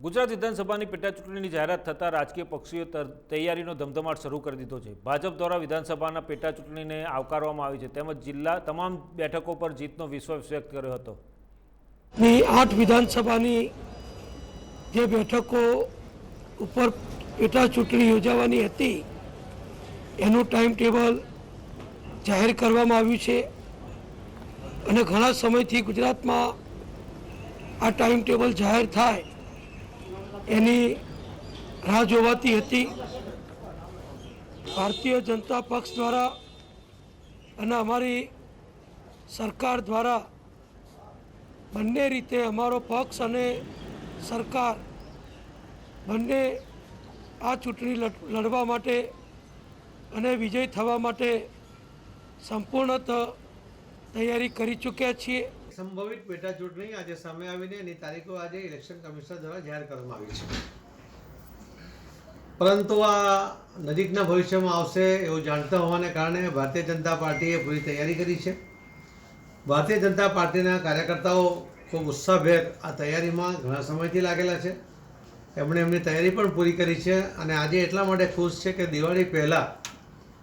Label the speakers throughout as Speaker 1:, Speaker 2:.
Speaker 1: ગુજરાત વિધાનસભાની પેટાચૂંટણીની જાહેરાત થતાં રાજકીય પક્ષીઓ તૈયારીનો ધમધમાટ શરૂ કરી દીધો છે. ભાજપ દ્વારા વિધાનસભાના પેટાચૂંટણીને આવકારવામાં આવી છે. તેમજ જિલ્લા તમામ બેઠકો પર જીતનો વિશ્વાસ વ્યક્ત કર્યો હતો.
Speaker 2: ની આઠ વિધાનસભાની જે બેઠકો ઉપર પેટા ચૂંટણી યોજાવાની હતી, એનું ટાઈમ ટેબલ જાહેર કરવામાં આવ્યું છે અને ઘણા સમયથી ગુજરાતમાં આ ટાઈમ ટેબલ જાહેર થાય એની રાહ જોવાતી હતી. ભારતીય જનતા પક્ષ દ્વારા અને અમારી સરકાર દ્વારા બંને રીતે અમારો પક્ષ અને સરકાર બંને આ ચૂંટણી લડ- લડવા માટે અને વિજય થવા માટે સંપૂર્ણત તૈયારી કરી ચૂક્યા છીએ.
Speaker 3: સંભવિત પેટા ચૂંટણી આજે સામે આવીને એની તારીખો આજે ઇલેક્શન કમિશનર દ્વારા જાહેર કરવામાં આવી છે. પરંતુ આ નજીકના ભવિષ્યમાં આવશે એવું જાણતા હોવાને કારણે ભારતીય જનતા પાર્ટીએ પૂરી તૈયારી કરી છે. ભારતીય જનતા પાર્ટીના કાર્યકર્તાઓ ખૂબ ઉત્સાહભેર આ તૈયારીમાં ઘણા સમયથી લાગેલા છે. એમણે એમની તૈયારી પણ પૂરી કરી છે અને આજે એટલા માટે ખુશ છે કે દિવાળી પહેલાં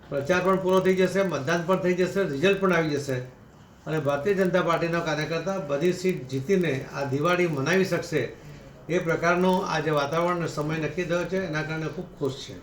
Speaker 3: પ્રચાર પણ પૂરો થઈ જશે, મતદાન પણ થઈ જશે, રિઝલ્ટ પણ આવી જશે. અને ભારતીય જનતા પાર્ટીનો કાર્યકર્તા બધી સીટ જીતીને આ દિવાળી મનાવી શકશે એ પ્રકારનો આ જે વાતાવરણ સમય નક્કી થયો છે. એના કારણે ખૂબ ખુશ છે.